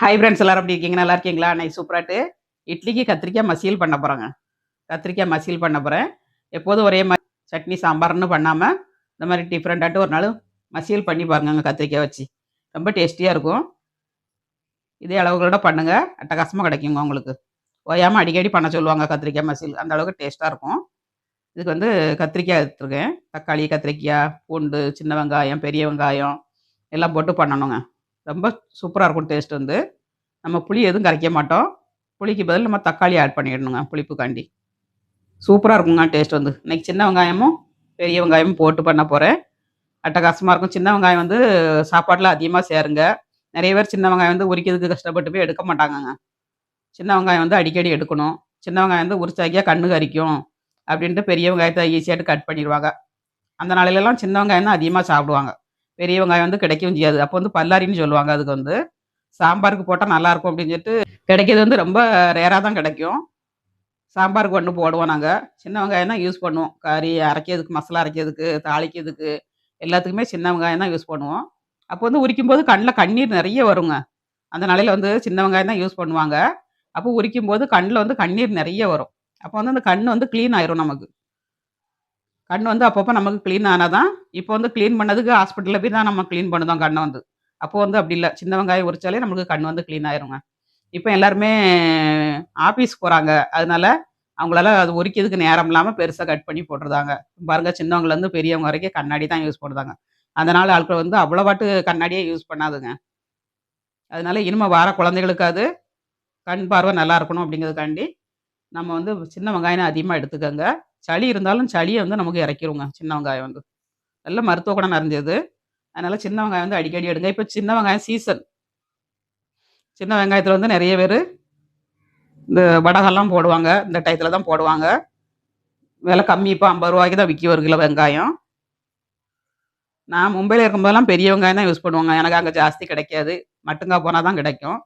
Hi friends எல்லாரும் அப்படி இருக்கீங்க? நல்லா இருக்கீங்களா? நான் சூப்பராட்டு இட்லிக்கு கத்திரிக்காய் மசியல் பண்ண போகிறேங்க கத்திரிக்காய் மசியல் பண்ண போகிறேன் எப்போதும் ஒரே மாதிரி சட்னி சாம்பார்னு பண்ணாமல் இந்த மாதிரி டிஃப்ரெண்ட்டாட்டு ஒரு நாள் மசியல் பண்ணி பாருங்க கத்திரிக்காய் வச்சு. ரொம்ப டேஸ்டியாக இருக்கும். இதே அளவுகளோட பண்ணுங்கள் அட்டகாசமாக கிடைக்குங்க உங்களுக்கு. ஓயாமல் அடிக்கடி பண்ண சொல்லுவாங்க கத்திரிக்காய் மசியல். அந்த அளவுக்கு டேஸ்ட்டாக இருக்கும். இதுக்கு வந்து கத்திரிக்காய் எடுத்துருக்கேன். தக்காளி கத்திரிக்காய் பூண்டு சின்ன வெங்காயம் பெரிய வெங்காயம் எல்லாம் போட்டு பண்ணணுங்க. ரொம்ப சூப்பராக இருக்கும் டேஸ்ட் வந்து. நம்ம புளி எதுவும் கரைக்க மாட்டோம். புளிக்கு பதில் நம்ம தக்காளி ஆட் பண்ணிடணுங்க புளிப்புக்காண்டி. சூப்பராக இருக்குங்க டேஸ்ட் வந்து. இன்னைக்கு சின்ன வெங்காயமும் பெரிய வெங்காயமும் போட்டு பண்ண போகிறேன் அட்டகாசமாக இருக்கும். சின்ன வெங்காயம் வந்து சாப்பாட்டில் அதிகமாக சேருங்க. நிறைய பேர் சின்ன வெங்காயம் வந்து உரிக்கிறதுக்கு கஷ்டப்பட்டு போய் எடுக்க மாட்டாங்கங்க. சின்ன வெங்காயம் வந்து அடிக்கடி எடுக்கணும். சின்ன வெங்காயம் வந்து உரிச்சாக்கியா கண்ணு கறிக்கும் அப்படின்ட்டு பெரிய வெங்காயத்தை ஈஸியாகிட்டு கட் பண்ணிடுவாங்க. அந்த நாளையிலலாம் சின்ன வெங்காயம் தான் அதிகமாக சாப்பிடுவாங்க. பெரிய வெங்காயம் வந்து கிடைக்கவும் செய்யாது. அப்போ வந்து பல்லாரின்னு சொல்லுவாங்க. அதுக்கு வந்து சாம்பாருக்கு போட்டால் நல்லாயிருக்கும் அப்படின்னு சொல்லிட்டு கிடைக்கிறது வந்து ரொம்ப ரேராக தான் கிடைக்கும். சாம்பாருக்கு ஒன்று போடுவோம் நாங்கள் சின்ன வெங்காயம் தான் யூஸ் பண்ணுவோம். கறி அரைக்கிறதுக்கு மசாலா அரைக்கிறதுக்கு தாளிக்கிறதுக்கு எல்லாத்துக்குமே சின்ன வெங்காயம் தான் யூஸ் பண்ணுவோம். அப்போ வந்து உரிக்கும் போது கண்ணில் கண்ணீர் நிறைய வருங்க. அந்த நாளையில் வந்து சின்ன வெங்காயம் தான் யூஸ் பண்ணுவாங்க. அப்போ உரிக்கும் போது கண்ணில் வந்து கண்ணீர் நிறைய வரும். அப்போ வந்து அந்த கண் வந்து க்ளீன் ஆயிரும் நமக்கு. கண் வந்து அப்பப்போ நமக்கு க்ளீன் ஆனால் தான் இப்போ வந்து க்ளீன் பண்ணதுக்கு ஹாஸ்பிட்டலில் போய் தான் நம்ம க்ளீன் பண்ணுதோம் கண்ணை வந்து. அப்போ வந்து அப்படி இல்லை. சின்ன வெங்காயம் உரிச்சாலே நம்மளுக்கு கண் வந்து க்ளீன் ஆயிருங்க. இப்போ எல்லாருமே ஆஃபீஸ் போகிறாங்க அதனால அவங்களால அது உரிக்கிறதுக்கு நேரம் இல்லாமல் பெருசாக கட் பண்ணி போட்டுருதாங்க பாருங்க சின்னவங்கலேருந்து பெரியவங்க வரைக்கும் கண்ணாடி தான் யூஸ் பண்ணுறாங்க அதனால ஆட்கள் வந்து அவ்வளோவாட்டு கண்ணாடியே யூஸ் பண்ணாதுங்க. அதனால இனிமேல் வார குழந்தைகளுக்காவது கண் பார்வை நல்லா இருக்கணும் அப்படிங்கிறதுக்காண்டி நம்ம வந்து சின்ன வெங்காயம் அதிகமாக எடுத்துக்கோங்க. சளி இருந்தாலும் சளியை வந்து நமக்கு இறக்கிடுங்க சின்ன வெங்காயம் வந்து. நல்ல மருத்துவ குணம் நிறைஞ்சது. அதனால சின்ன வெங்காயம் வந்து அடிக்கடி எடுங்க. இப்போ சின்ன வெங்காயம் சீசன் சின்ன வெங்காயத்தில் வந்து நிறைய பேர் இந்த வடகெல்லாம் போடுவாங்க. இந்த டயத்தில் தான் போடுவாங்க. விலை கம்மி. இப்போ ஐம்பது ரூபாய்க்கு தான் விற்கி ஒரு கிலோ வெங்காயம். நான் மும்பையில் இருக்கும்போதெல்லாம் பெரிய வெங்காயம் தான் யூஸ் பண்ணுவாங்க. எனக்கு அங்கே ஜாஸ்தி கிடைக்காது. மட்டுங்கா போனால் தான் கிடைக்கும்.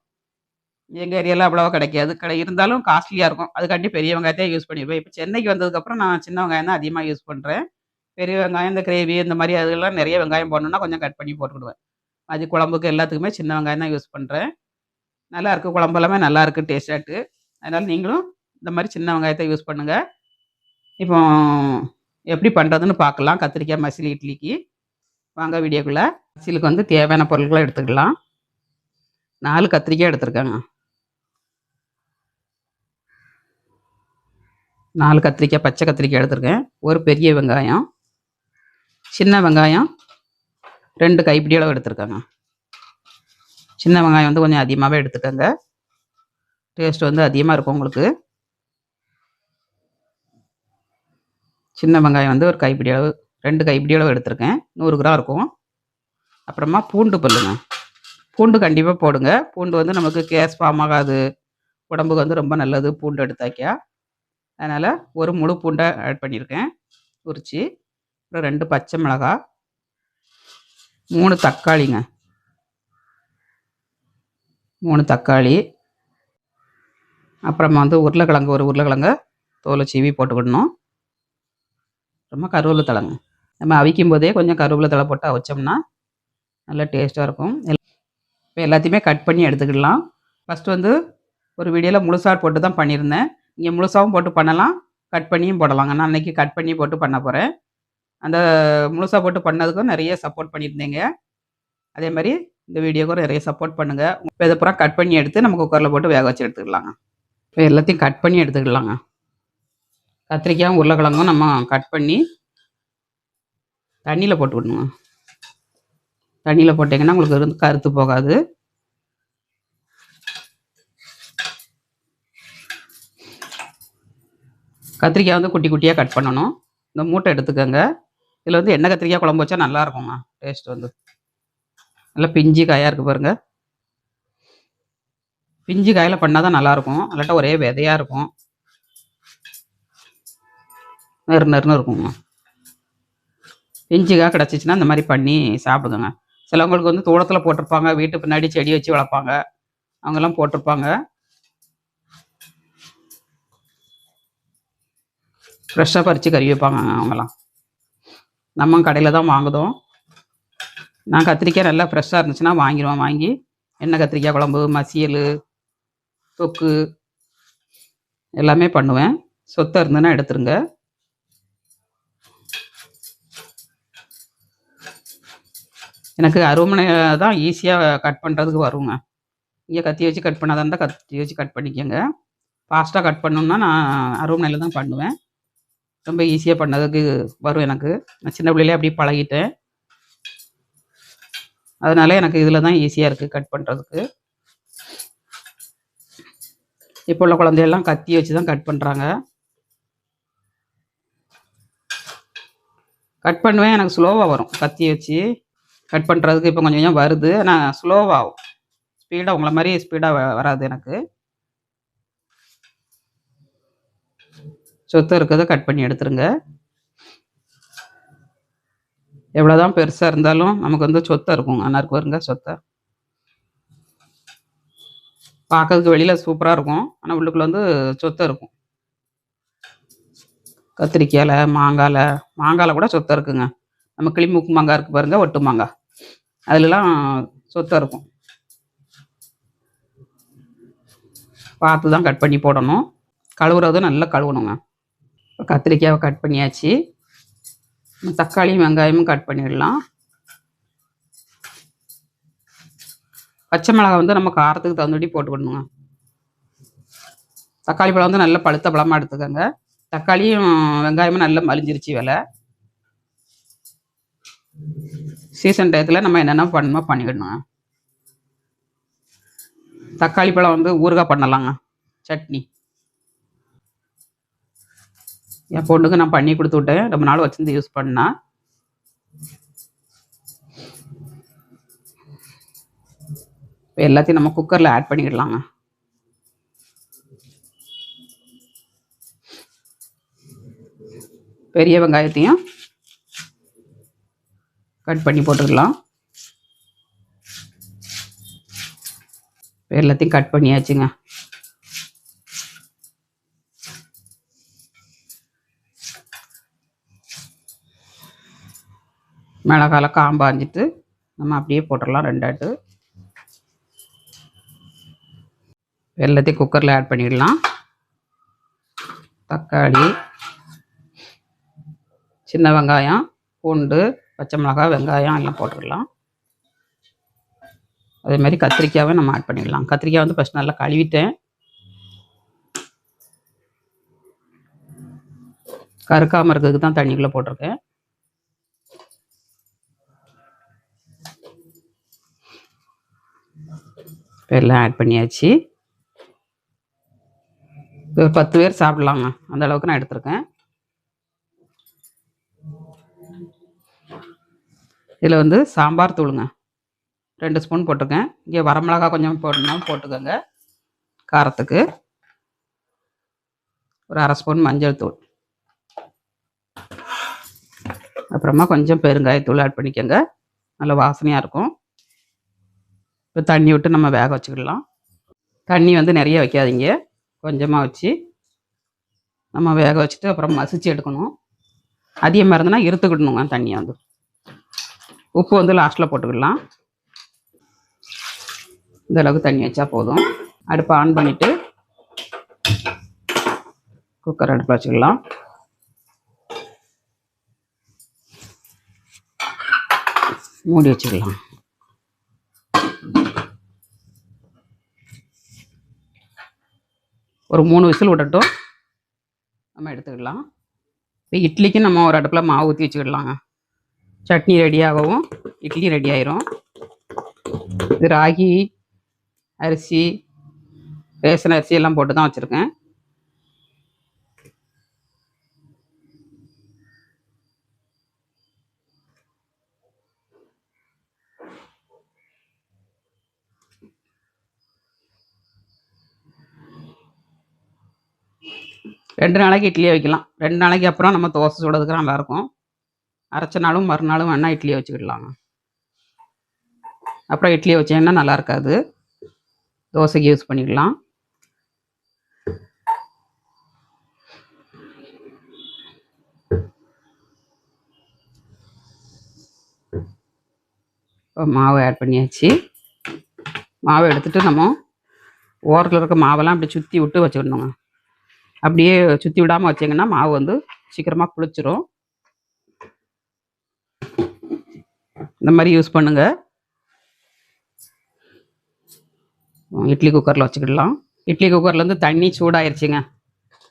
எங்கள் ஏரியாவில் அவ்வளோவா கிடைக்காது. கடை இருந்தாலும் காஸ்ட்லியாக இருக்கும். அதுக்காண்டி பெரிய வெங்காயத்தையே யூஸ் பண்ணிடுவேன். இப்போ சென்னைக்கு வந்ததுக்கப்புறம் நான் சின்ன வெங்காயம் தான் அதிகமாக யூஸ் பண்ணுறேன் பெரிய வெங்காயம் இந்த கிரேவி இந்த மாதிரி அதெல்லாம் நிறைய வெங்காயம் போடணுன்னா கொஞ்சம் கட் பண்ணி போட்டுக்கிடுவேன் அது குழம்புக்கு எல்லாத்துக்குமே சின்ன வெங்காயம் தான் யூஸ் பண்ணுறேன் நல்லா இருக்குது குழம்பு எல்லாமே நல்லா இருக்குது டேஸ்டாட்டு அதனால் நீங்களும் இந்த மாதிரி சின்ன வெங்காயத்தை யூஸ் பண்ணுங்கள் இப்போ எப்படி பண்ணுறதுன்னு பார்க்கலாம். கத்திரிக்காய் மசில் இட்லிக்கு. வாங்க வீடியோக்குள்ளே. மசிலுக்கு வந்து தேவையான பொருட்களை எடுத்துக்கலாம். நாலு கத்திரிக்காய் எடுத்துருக்காங்க. நாலு கத்திரிக்காய் பச்சை கத்திரிக்காய் எடுத்திருக்கேன். ஒரு பெரிய வெங்காயம் சின்ன வெங்காயம் ரெண்டு கைப்பிடி அளவு எடுத்திருக்காங்க. சின்ன வெங்காயம் வந்து கொஞ்சம் அதிகமாகவே எடுத்துக்கோங்க. டேஸ்ட் வந்து அதிகமாக இருக்கும் உங்களுக்கு. சின்ன வெங்காயம் வந்து ஒரு கைப்பிடி அளவு ரெண்டு கைப்பிடி அளவு எடுத்திருக்கேன். நூறு கிராம் இருக்கும். அப்புறமா பூண்டு பல்லுங்க. பூண்டு கண்டிப்பாக போடுங்க. பூண்டு வந்து நமக்கு கேஸ் ஃபார்ம் ஆகாது. உடம்புக்கு வந்து ரொம்ப நல்லது பூண்டு எடுத்தாக்கியா. அதனால் ஒரு முழு பூண்டை ஆட் பண்ணியிருக்கேன். உரித்து அப்புறம் ரெண்டு பச்சை மிளகா மூணு தக்காளிங்க. மூணு தக்காளி அப்புறமா வந்து உருளைக்கிழங்கு ஒரு உருளைக்கிழங்கு தோலை சீவி போட்டுக்கிடணும். அப்புறமா கருவேப்பிலை தழைங்க. நம்ம அவிக்கும் போதே கொஞ்சம் கருவேப்பிலை தழை போட்டு அவிச்சோம்னா நல்லா டேஸ்ட்டாக இருக்கும். இப்போ எல்லாத்தையுமே கட் பண்ணி எடுத்துக்கிடலாம். ஃபஸ்ட்டு வந்து ஒரு வீடியோவில் முழுசாக போட்டு தான் பண்ணியிருந்தேன். நீங்கள் முழுசாகவும் போட்டு பண்ணலாம். கட் பண்ணியும் போடலாங்க. நான் அன்றைக்கி கட் பண்ணி போட்டு பண்ண போகிறேன் அந்த முழுசாக போட்டு பண்ணதுக்கும் நிறைய சப்போர்ட் பண்ணியிருந்தீங்க. அதே மாதிரி இந்த வீடியோக்கும் நிறைய சப்போர்ட் பண்ணுங்கள் இப்போ இதை பூரா கட் பண்ணி எடுத்து நம்ம குக்கரில் போட்டு வேக வச்சு எடுத்துக்கலாங்க. இப்போ எல்லாத்தையும் கட் பண்ணி எடுத்துக்கலாங்க. கத்திரிக்காயும் உருளைக்கிழங்கும் நம்ம கட் பண்ணி தண்ணியில் போட்டுக்கணுங்க தண்ணியில் போட்டிங்கன்னா உங்களுக்கு இருந்து கருத்து போகாது. கத்திரிக்காய் வந்து குட்டி குட்டியாக கட் பண்ணணும். இந்த மூட்டை எடுத்துக்கோங்க. இதில் வந்து எண்ணெய் கத்திரிக்காய் குழம்பு வச்சா நல்லா இருக்குங்க டேஸ்ட் வந்து. நல்லா பிஞ்சு காயாக இருக்குது பாருங்கள் பிஞ்சு காயில் பண்ணால் தான் நல்லாயிருக்கும் இல்லாட்டா ஒரே விதையாக இருக்கும். நெரு நெருன்னு இருக்குங்க பிஞ்சு காய் கிடச்சிச்சின்னா இந்த மாதிரி பண்ணி சாப்பிடுங்க. சிலவங்களுக்கு வந்து தூரத்தில் போட்டிருப்பாங்க. வீட்டு பின்னாடி செடி வச்சு வளர்ப்பாங்க. அவங்கெல்லாம் போட்டிருப்பாங்க. ஃப்ரெஷ்ஷாக பறித்து கறி வைப்பாங்க அவங்களாம் நம்ம கடையில் தான் வாங்குதோம். நான் கத்திரிக்காய் நல்லா ஃப்ரெஷ்ஷாக இருந்துச்சுன்னா வாங்கிடுவோம் வாங்கி. எண்ணெய் கத்திரிக்காய் குழம்பு மசியல் தொக்கு எல்லாமே பண்ணுவேன். சொத்தை இருந்ததுன்னா எடுத்துருங்க. எனக்கு அருமனை தான் ஈஸியாக கட் பண்ணுறதுக்கு வருங்க. இங்கே கத்தி வச்சு கட் பண்ணாதான் இருந்தால் கத்தி வச்சு கட் பண்ணிக்கோங்க. ஃபாஸ்ட்டாக கட் பண்ணணுன்னா நான் அருமனையில் தான் பண்ணுவேன். ரொம்ப ஈஸியாக பண்ணதுக்கு வரும் எனக்கு. நான் சின்ன பிள்ளையிலே அப்படியே பழகிட்டேன். அதனால எனக்கு இதில் தான் ஈஸியாக இருக்குது கட் பண்ணுறதுக்கு இப்போ உள்ள குழந்தையெல்லாம் கத்தி வச்சு தான் கட் பண்ணுறாங்க கட் பண்ணுவேன் எனக்கு ஸ்லோவாக வரும் கத்தி வச்சு. கட் பண்ணுறதுக்கு இப்போ கொஞ்சம் கொஞ்சம் வருது. ஆனால் ஸ்லோவாகும் ஸ்பீடாக உங்களை மாதிரி ஸ்பீடாக வராது எனக்கு. சொத்தை இருக்கிறத கட் பண்ணி எடுத்துருங்க. எவ்வளோதான் பெருசாக இருந்தாலும் நமக்கு வந்து சொத்தை இருக்கும் அண்ணாருக்கு வருங்க சொத்தை. பார்க்கறதுக்கு வெளியில் சூப்பராக இருக்கும். ஆனால் உள்ளுக்குள்ள வந்து சொத்தை இருக்கும். கத்திரிக்காயில் மாங்காயில் மாங்காயில் கூட சொத்தை இருக்குங்க. நம்ம கிளிமூக்கு மாங்காய் இருக்குது பாருங்க ஒட்டு மாங்காய். அதுலலாம் சொத்தை இருக்கும். பார்த்து தான் கட் பண்ணி போடணும். கழுவுறது நல்லா கழுவணுங்க. கத்திரிக்காயை கட் பண்ணியாச்சு. தக்காளியும் வெங்காயமும் கட் பண்ணிடலாம். பச்சை மிளகாய் வந்து நம்ம காரத்துக்கு தகுந்தபடி போட்டுக்கணுங்க. தக்காளி பழம் வந்து நல்ல பழுத்த பழமாக எடுத்துக்கோங்க. தக்காளியும் வெங்காயமும் நல்லா மலிஞ்சிருச்சு விலை. சீசன் டயத்தில் நம்ம என்னென்ன பண்ணணுமோ பண்ணிக்கணுங்க தக்காளி பழம் வந்து ஊறுகாய் பண்ணலாங்க. சட்னி. என் பொண்ணுக்கு நான் பண்ணி கொடுத்து விட்டேன். ரொம்ப நாள் வச்சிருந்து யூஸ் பண்ணா. இப்போ எல்லாத்தையும் நம்ம குக்கரில் ஆட் பண்ணிக்கிடலாங்க. பெரிய வெங்காயத்தையும் கட் பண்ணி போட்டுக்கலாம். எல்லாத்தையும் கட் பண்ணியாச்சுங்க. மிளகால காம்பாஞ்சிட்டு நம்ம அப்படியே போட்டுடலாம் ரெண்டாட்டு எல்லாத்தையும் குக்கரில் ஆட் பண்ணிடலாம். தக்காளி சின்ன வெங்காயம் பூண்டு பச்சை மிளகாய் வெங்காயம் எல்லாம் போட்டுடலாம். அதே மாதிரி கத்திரிக்காவை நம்ம ஆட் பண்ணிடலாம். கத்திரிக்காய் வந்து ஃபஸ்ட் நல்லா கழுவிட்டேன். கருக்காமல் இருக்கிறதுக்கு தான் தண்ணிக்குள்ளே போட்டிருக்கேன். பேர்லாம் எல்லாம் ஆட் பண்ணியாச்சு ஒரு பத்து பேர் சாப்பிட்லாங்க. அந்த அளவுக்கு நான் எடுத்திருக்கேன். இதில் வந்து சாம்பார் தூளுங்க. ரெண்டு ஸ்பூன் போட்டிருக்கேன். இங்கே வரமிளகா கொஞ்சம் போடணும் போட்டுக்கோங்க. காரத்துக்கு. ஒரு அரை ஸ்பூன் மஞ்சள் தூள். அப்புறமா கொஞ்சம் பெருங்காயத்தூள் ஆட் பண்ணிக்கோங்க. நல்ல வாசனையாக இருக்கும். இப்போ தண்ணி விட்டு நம்ம வேக வச்சுக்கிடலாம். தண்ணி வந்து நிறைய வைக்காதீங்க. கொஞ்சமாக வச்சு நம்ம வேக வச்சுட்டு அப்புறம் மசிச்சு எடுக்கணும். அதிகமாக இருந்ததுன்னா இருத்துக்கிடணுங்க தண்ணியை வந்து. உப்பு வந்து லாஸ்ட்டில் போட்டுக்கிடலாம். இந்த அளவுக்கு தண்ணி வச்சா போதும். அடுப்பை ஆன் பண்ணிவிட்டு குக்கர் அடுப்பில் வச்சுக்கலாம் மூடி வச்சுக்கலாம் ஒரு மூணு விசில் விடட்டும். நம்ம எடுத்துக்கலாம் இப்போ இட்லிக்கு நம்ம ஒரு அடுப்பில் மாவு ஊற்றி வச்சுக்கிடலாங்க. சட்னி ரெடியாகவும் இட்லி ரெடி ஆயிரும் இது ராகி அரிசி ரேஷன் அரிசி எல்லாம் போட்டு தான் வச்சுருக்கேன். ரெண்டு நாளைக்கு இட்லியை வைக்கலாம். ரெண்டு நாளைக்கு அப்புறம் நம்ம தோசை சுடுறதுக்கு நல்லாயிருக்கும் அரைச்ச நாளும் மறுநாளும் வேணால் இட்லியை வச்சுக்கிடலாங்க அப்புறம் இட்லியை வச்சீங்கன்னா நல்லா இருக்காது. தோசைக்கு யூஸ் பண்ணிக்கலாம். இப்போ மாவு ஆட் பண்ணியாச்சு. மாவை எடுத்துட்டு நம்ம ஓரத்தில் இருக்க மாவெல்லாம் அப்படி சுற்றி விட்டு வச்சுக்கணுங்க அப்படியே சுற்றி விடாமல் வச்சிங்கன்னா மாவு வந்து சீக்கிரமாக புளிச்சிரும். இந்த மாதிரி யூஸ் பண்ணுங்க. இட்லி குக்கரில் வச்சுக்கிடலாம். இட்லி குக்கர்லேருந்து தண்ணி சூடாயிருச்சுங்க.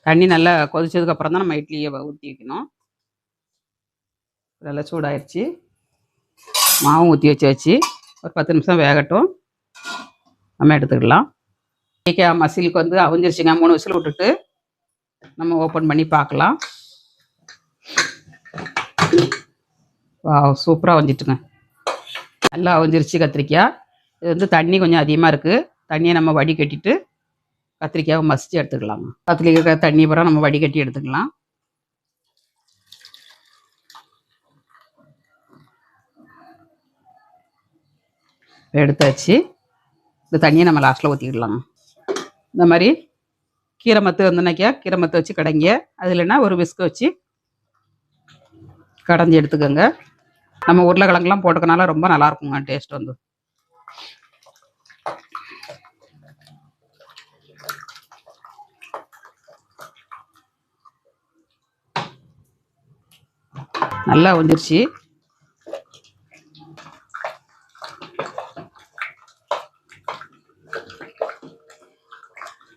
தண்ணி நல்லா கொதிச்சதுக்கப்புறம் தான் நம்ம இட்லியை ஊற்றி வைக்கணும். நல்லா சூடாயிருச்சு. மாவும் ஊற்றி வச்சாச்சு. ஒரு பத்து நிமிஷம் வேகட்டும். நம்ம எடுத்துக்கலாம் கேக்காய் மசிலுக்கு வந்து அவிஞ்சிருச்சுங்க. மூணு விசில் விட்டுட்டு. நம்ம ஓப்பன் பண்ணி பார்க்கலாம். வா சூப்பராக வந்துட்டுங்க. நல்லா வந்துருச்சு கத்திரிக்காய். இது வந்து தண்ணி கொஞ்சம் அதிகமாக இருக்குது தண்ணியை நம்ம வடிகட்டிட்டு கத்திரிக்காயை மசித்து எடுத்துக்கலாங்க. கத்திரிக்காய் தண்ணி பூரா நம்ம வடிகட்டி எடுத்துக்கலாம். எடுத்தாச்சு. இந்த தண்ணியை நம்ம லாஸ்ட்டில் ஊற்றிக்கிடலாங்க இந்த மாதிரி கீரை மத்து வந்துனாக்கியா கீரை மத்து வச்சு கடைங்க. அது இல்லைன்னா ஒரு விஸ்கு வச்சு கடைஞ்சி எடுத்துக்கோங்க. நம்ம உருளைக்கிழங்குலாம் போட்டுக்கனால ரொம்ப நல்லா இருக்குங்க டேஸ்ட் வந்து. நல்லா வந்துருச்சு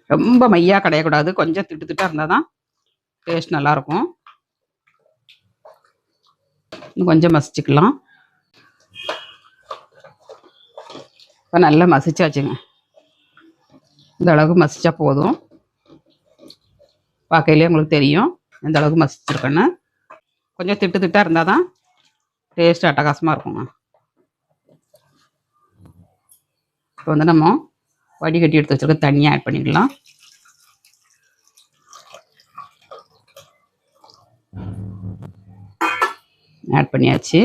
ரொம்ப மையாக கிடையக்கூடாது. கொஞ்சம் திட்டு திட்டாக இருந்தால் தான் டேஸ்ட் நல்லாயிருக்கும். இன்னும் கொஞ்சம் மசிச்சுக்கலாம். இப்போ நல்லா மசிச்சாச்சுங்க. இந்த அளவுக்கு மசிச்சா போதும். பார்க்கையிலே உங்களுக்கு தெரியும். எந்த அளவுக்கு மசிச்சிருக்கேன்னு. கொஞ்சம் திட்டு திட்டா இருந்தால் தான் டேஸ்ட் அட்டகாசமாக இருக்குங்க. இப்போ வந்து நம்ம வடிகட்டி எடுத்து வச்சிருக்க தண்ணியை ஆட் பண்ணிக்கலாம். ஆட் பண்ணியாச்சு.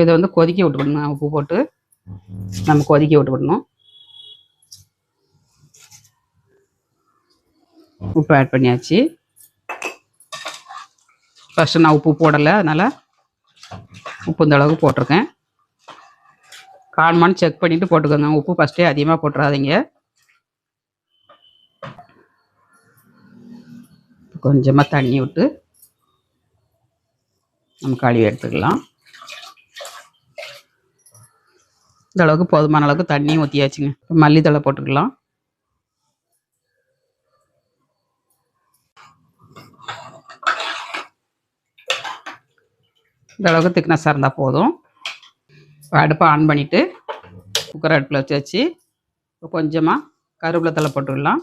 இதை வந்து கொதிக்க விட்டுக்கணும் உப்பு போட்டு. நம்ம கொதிக்க விட்டுக்கணும். உப்பு ஆட் பண்ணியாச்சு. ஃபஸ்ட்டு நான் உப்பு போடலை அதனால் உப்பு இந்த அளவுக்கு போட்டிருக்கேன். காணுமான்னு செக் பண்ணிவிட்டு போட்டுக்கோங்க. உப்பு ஃபஸ்ட்டே அதிகமாக போட்டுறாதீங்க. கொஞ்சமாக தண்ணி விட்டு நம்ம கழுவி எடுத்துக்கலாம். இந்த அளவுக்கு போதுமான அளவுக்கு தண்ணியும் ஊற்றியாச்சுங்க இப்போ மல்லித்தழை போட்டுக்கலாம். இந்த அளவுக்கு திக்னஸாக இருந்தால் போதும். அடுப்பை ஆன் பண்ணிவிட்டு குக்கர் அடுப்பில் வச்சு வச்சு இப்போ கொஞ்சமாக கருவேப்பிலை தலை போட்டுடலாம்.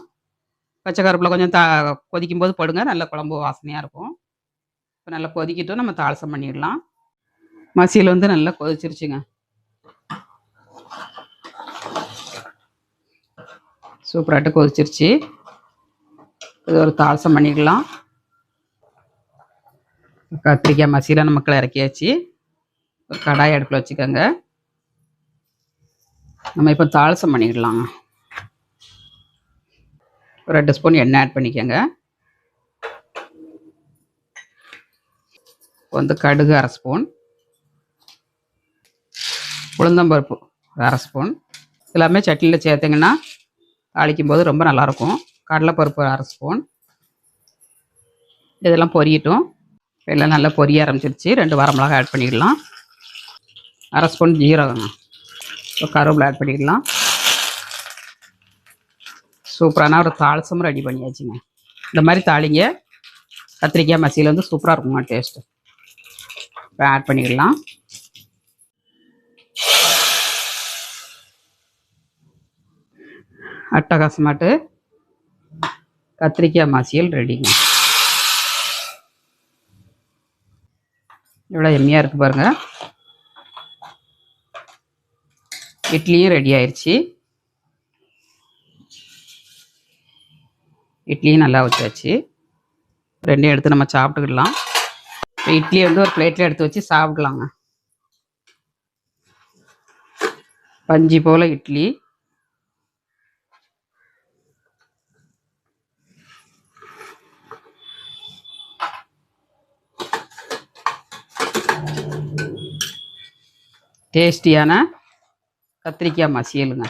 பச்சை கருவேப்பிலை கொஞ்சம் தா கொதிக்கும் போது போடுங்க. நல்ல குழம்பு வாசனையாக இருக்கும். இப்போ நல்லா கொதிக்கிட்டும். நம்ம தாளசம் பண்ணிடலாம். மசியல் வந்து நல்லா கொதிச்சிருச்சுங்க. சூப்பராட்டு கொதிச்சிருச்சு. இது ஒரு தாளசம் பண்ணிக்கலாம் கத்திரிக்காய் மசியில் நமக்கு இறக்கியாச்சு கடாய் அடுப்பில் வச்சுக்கோங்க. நம்ம இப்போ தாளசம் பண்ணிடலாங்க ஒரு ரெண்டு ஸ்பூன் எண்ணெய் ஆட் பண்ணிக்கோங்க. வந்து கடுகு அரை ஸ்பூன். உளுந்தம்பருப்பு அரை ஸ்பூன். எல்லாமே சட்னியில் சேர்த்திங்கன்னா தாளிக்கும் போது ரொம்ப நல்லாயிருக்கும். கடலைப்பருப்பு அரை ஸ்பூன். இதெல்லாம் பொரியட்டும். எல்லாம் நல்லா பொரிய ஆரம்பிச்சிருச்சு. ரெண்டு வரமிளகா ஆட் பண்ணிடலாம். அரை ஸ்பூன் ஜீரகம் இப்போ கருவேப்பிலை ஆட் பண்ணிக்கலாம். சூப்பரான ஒரு தாளசமும் ரெடி பண்ணியாச்சுங்க. இந்த மாதிரி தாளிங்க. கத்திரிக்காய் மசியில் வந்து சூப்பராக இருக்குங்க டேஸ்ட்டு இப்போ ஆட் பண்ணிக்கலாம். அட்டகாசமாட்டு கத்திரிக்காய் மசியல் ரெடிங்க இவ்வளோ எம்மியாக இருக்குது பாருங்கள் இட்லியும் ரெடி ஆயிடுச்சு இட்லியும் நல்லா வச்சாச்சு ரெண்டையும் எடுத்து நம்ம சாப்பிட்டுக்கிடலாம். இப்போ இட்லியை வந்து ஒரு பிளேட்டில் எடுத்து வச்சு சாப்பிடலாங்க. பஞ்சு போல் இட்லி. டேஸ்டியான கத்திரிக்காய் மசியலுங்க.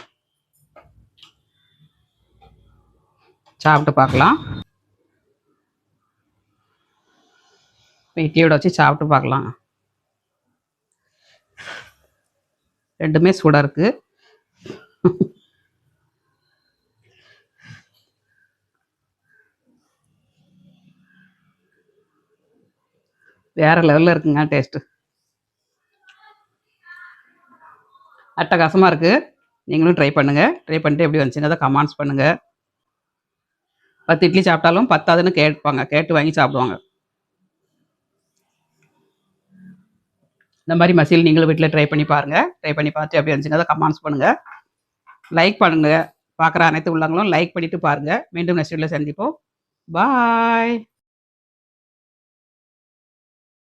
சாப்பிட்டு பார்க்கலாம். இட்லியோட வச்சு சாப்பிட்டு பார்க்கலாம். ரெண்டுமே சூடாக இருக்கு. வேற லெவலில் இருக்குங்க டேஸ்ட்டு அட்டகாசமாக இருக்குது நீங்களும் ட்ரை பண்ணுங்கள் ட்ரை பண்ணிட்டு எப்படி வந்துச்சுங்க அதை கமெண்ட்ஸ் பண்ணுங்கள் பத்து இட்லி சாப்பிட்டாலும் பத்தாதுன்னு கேட்பாங்க. கேட்டு வாங்கி சாப்பிடுவாங்க. இந்த மாதிரி மசில் நீங்களும் வீட்டில் ட்ரை பண்ணி பாருங்கள் ட்ரை பண்ணி பார்த்து எப்படி வந்துச்சுங்க அதை கமெண்ட்ஸ் பண்ணுங்கள் லைக் பண்ணுங்கள் பார்க்குற அனைத்து உள்ளவங்களும் லைக் பண்ணிவிட்டு பாருங்கள் மீண்டும் நெக்ஸ்ட் வீட்டில் சந்திப்போம். பாய்